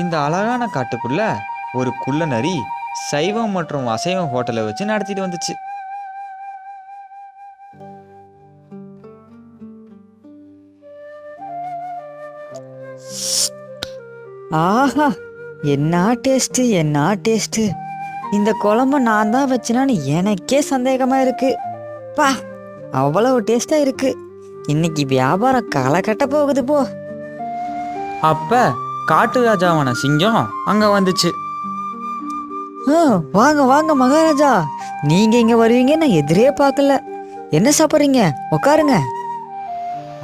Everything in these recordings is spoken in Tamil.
இந்த அழகான காட்டுக்குள்ள ஒரு குள்ள நரி சைவம் மற்றும் அசைவம் ஹோட்டலை வச்சு நடத்திட்டு வந்துச்சு. ஆஹா என்ன டேஸ்ட்டு என்ன டேஸ்ட்டு. இந்த குழம்பு நான் தான் வச்சேனான்னு எனக்கே சந்தேகமா இருக்கு. பா அவ்வளவு டேஸ்டா இருக்கு. இன்னைக்கு வியாபாரம் களை கட்ட போகுது போ. அப்ப காட்டு ராஜாவான சிங்கம் அங்க வந்துச்சு. ஆ, வாங்க வாங்க மகாராஜா. நீங்க இங்க வருவீங்க நான் எதிரே பார்க்கல. என்ன சாப்பிட்றீங்க? உட்காருங்க.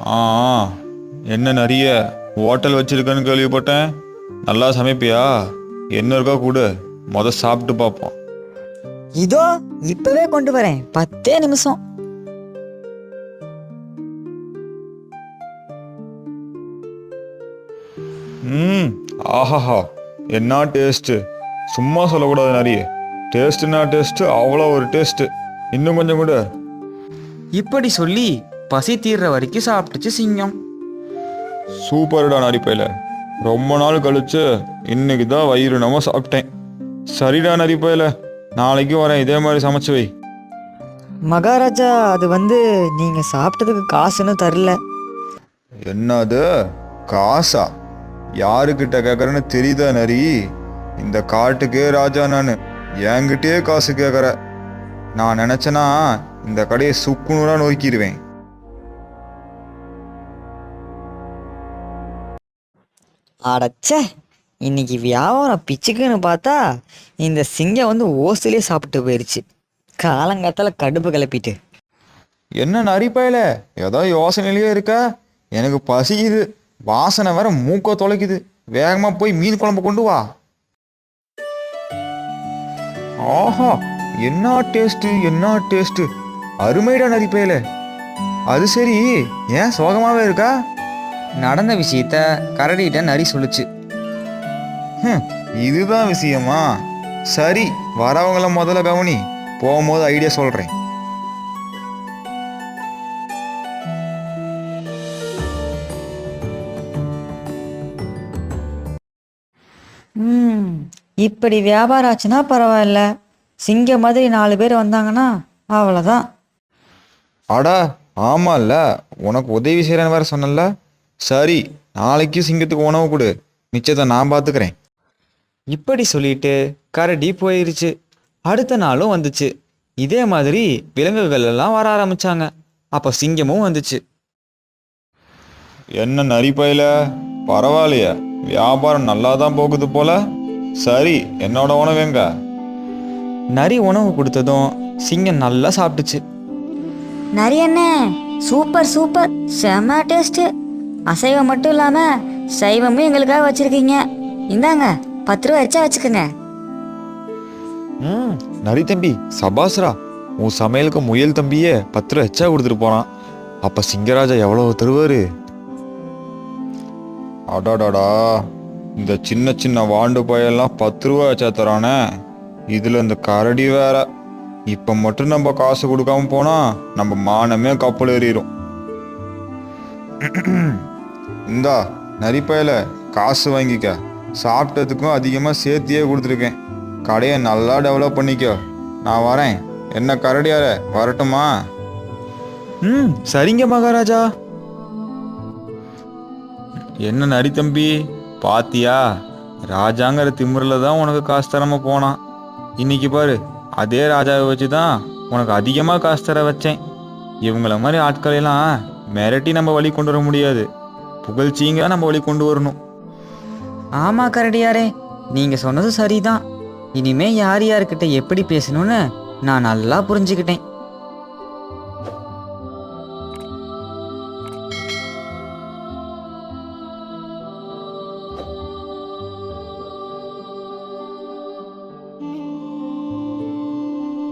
ஆ ஆ. என்ன நிறைய ஹோட்டல் வச்சிருக்கேன்னு கேள்விப்பட்டேன். நல்லா சமைப்பியா? என்ன இருக்கா கூட. முத சாப்பிட்டு பார்ப்போம். இதோ இப்பவே கொண்டு வரேன். பத்தே நிமிஷம். ம். ஆஹாஹா என்ன டேஸ்ட்டு சும்மா சொல்லக்கூடாது நிறைய டேஸ்ட்டுனா டேஸ்ட்டு அவ்வளோ ஒரு டேஸ்ட்டு இன்னும் கொஞ்சம் கூட. இப்படி சொல்லி பசி தீர்ற வரைக்கும் சாப்பிட்டுச்சு சிங்கம். சூப்பர்டா நரிப்பையில் ரொம்ப நாள் கழிச்சு இன்னைக்கு தான் வயிறு நம்ம சாப்பிட்டேன். சரிடா நரிப்பையில் நாளைக்கு வரேன். இதே மாதிரி சமைச்சு வை. மகாராஜா அது வந்து நீங்க சாப்பிட்டதுக்கு காசுன்னு தரல. என்னது? காசா? யாருக்கிட்ட கேட்குறேன்னு தெரியுதா நரி? இந்த காட்டுக்கே ராஜா நான். என்கிட்டயே காசு கேட்குற நான் நினச்சேன்னா இந்த கடையை சுக்குநூறாக நோக்கிடுவேன் அடச்சே இன்னைக்கு வியாபாரம் பிச்சுக்குன்னு பார்த்தா இந்த சிங்கம் வந்து ஓசிலே சாப்பிட்டு போயிருச்சு. காலங்காத்தால கடுப்பு கிளப்பிட்டு என்ன நரிப்பையில ஏதோ யோசனையிலேயே இருக்க? எனக்கு பசிக்குது. வாசனை வேற மூக்க தொலைக்குது. வேகமாக போய் மீன் குழம்பு கொண்டு வா. ஆஹா என்ன டேஸ்ட்டு என்ன டேஸ்ட்டு அருமைடா நரிப்பையில அது சரி ஏன் சோகமாகவே இருக்கா? நடந்த விஷயத்த கரடிகிட்ட நரி சொல்லுச்சு. இதுதான் விஷயமா? சரி வரவங்கள முதல்ல கவனி. போகும்போது ஐடியா சொல்கிறேன் இப்படி வியாபாரம் ஆச்சுன்னா பரவாயில்ல. சிங்கம் மாதிரி நாலு பேர் வந்தாங்கன்னா அவ்வளோதான் அடா ஆமால்ல. உனக்கு உதவி செய்கிறேன்னு வேற சொன்னல சரி நாளைக்கு சிங்கத்துக்கு உணவு கொடு. மிச்சத்தை நான் பார்த்துக்கிறேன் இப்படி சொல்லிட்டு கரடி போயிருச்சு. அடுத்த நாளும் வந்துச்சு. இதே மாதிரி விலங்குகள் எல்லாம் வர ஆரம்பிச்சாங்க. அப்போ சிங்கமும் வந்துச்சு. என்ன நரிப்பையில? பரவாயில்லையே. வியாபாரம் நல்லா தான் போகுது போல. சரி என்னோட உணவு எங்க? நரி உணவு கொடுத்ததும் சிங்கம் நல்லா சாப்பிட்டுச்சு. நிறைய என்ன சூப்பர் சூப்பர். செம டேஸ்ட்டு அசைவம் மட்டும் இல்லாமல் சைவமும் எங்களுக்காக வச்சுருக்கீங்க. இந்தாங்க பத்து ரூபா எச்சா வச்சுக்கோங்க. ம் நரி தம்பி சபாஸ்ரா. உன் சமையலுக்கு முயல் தம்பியே பத்து ரூபா எச்சா கொடுத்துட்டு போனான். அப்ப சிங்கராஜா எவ்வளவு தருவாரு? அடாடாடா. இந்த சின்ன சின்ன வாண்டு பயெல்லாம் பத்து ரூபா எச்சா தரானே. இதுல இந்த கரடி வேற. இப்ப மட்டும் நம்ம காசு கொடுக்காம போனா நம்ம மானமே கப்பல் ஏறிடும் இந்தா நரிப்பயல காசு வாங்கிக்க. சாப்பிட்டதுக்கும் அதிகமாக சேர்த்தியே கொடுத்துருக்கேன். கடையை நல்லா டெவலப் பண்ணிக்கோ. நான் வரேன். என்ன கரடியார வரட்டுமா? ம் சரிங்க மகாராஜா. என்ன நரி தம்பி? பாத்தியா? ராஜாங்கிற திமிரில் தான் உனக்கு காசு தராம போனான். இன்னைக்கு பாரு அதே ராஜாவை வச்சு தான் உனக்கு அதிகமாக காசு தர வச்சேன். இவங்கள மாதிரி ஆட்களையெல்லாம் மிரட்டி நம்ம வழி கொண்டு வர முடியாது. புகழ்ச்சிங்க நம்ம வழி கொண்டு வரணும். ஆமாம் கரடியாரே நீங்கள் சொன்னது சரிதான். இனிமே யார் யார்கிட்ட எப்படி பேசணும்னு நான் நல்லா புரிஞ்சுக்கிட்டேன்.